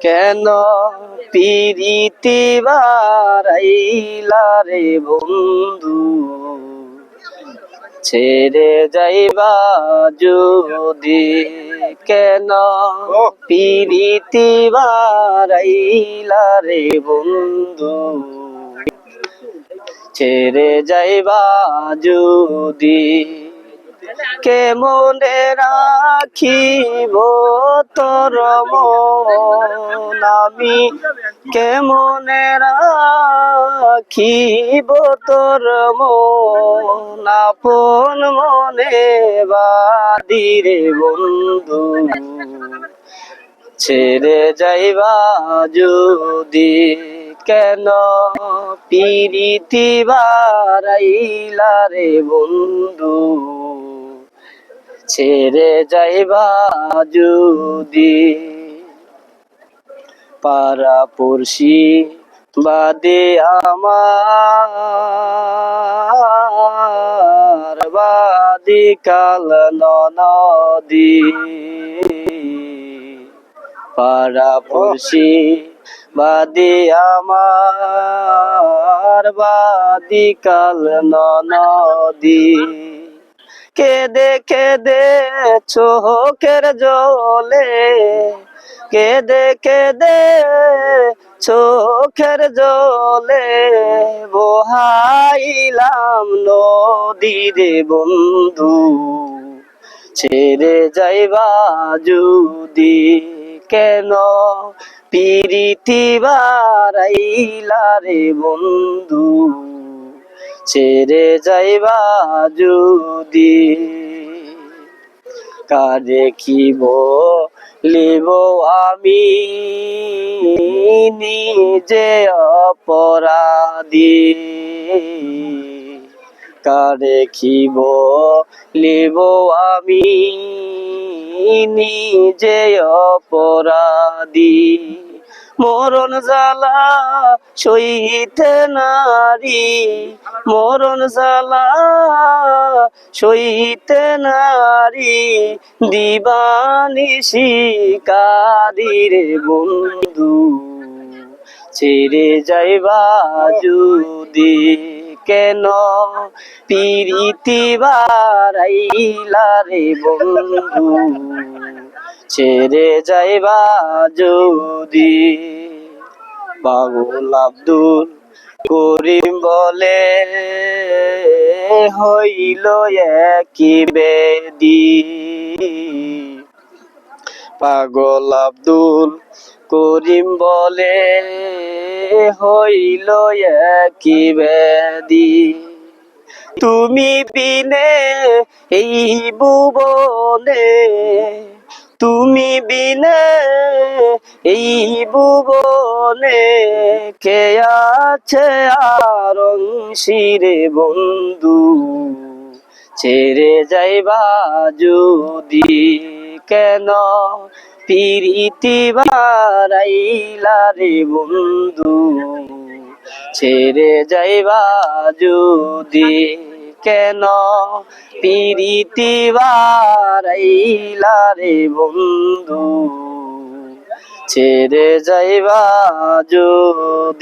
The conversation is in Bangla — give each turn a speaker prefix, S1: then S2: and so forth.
S1: কেন পিরিতি বারাইলা রে বন্ধু? ছেড়ে যাইবা যদি কেন পিরিতি বারাইলা রে বন্ধু? ছেড়ে যাইবা যদি কেমনে রাখিব তোর মন? আমি কেমনে রাখিব তোর মন? আপন মনে বাদিরে বন্ধু। ছেড়ে যাইবা যদি কেন? পিরিতি রে বন্ধু। ছেড়ে যাইবা যদি পারা পড়শি বাদে আমার, বাদি কাল নদী পাড়া পড়শি বাদি আমার, বাদি কাল নদী কেদে কেদে চোখের জলে কেদে কেদে চোখের জলে বহাইলাম নদীরে বন্ধু। ছেড়ে যাইবা যদি কেন? পিরিতি বারাইলা রে বন্ধু। ছেড়ে যাইবা যদি কারে খিব লিব আমি নিজে অপরাধী। কারে খিব লিব আমি নিজে অপরাধী। মরণ জ্বালা সইতে নারী। মরণ জ্বালা সইতে নারী, দিবানি শিকারিরে বন্ধু। ছেড়ে যাইবা যদি কেন? পিরিতি বারাইলা রে বন্ধু। ছেড়ে যাইবা যদি পাগল আব্দুল করিম বলে। হইল একই বেদি। পাগল আব্দুল করিম বলে, হইল একই বেদি। তুমি বিনে এই ভুবনে, তুমি বিনে এই ভুবনে কে আছে আর শিরে বন্ধু? ছেড়ে যাইবা যদি কেন? পিরিতি বারাইলা রে বন্ধু। ছেড়ে যাইবা যদি কেন? পিরিতি বারাইলা রে বন্ধু। ছেড়ে যাইবা যদি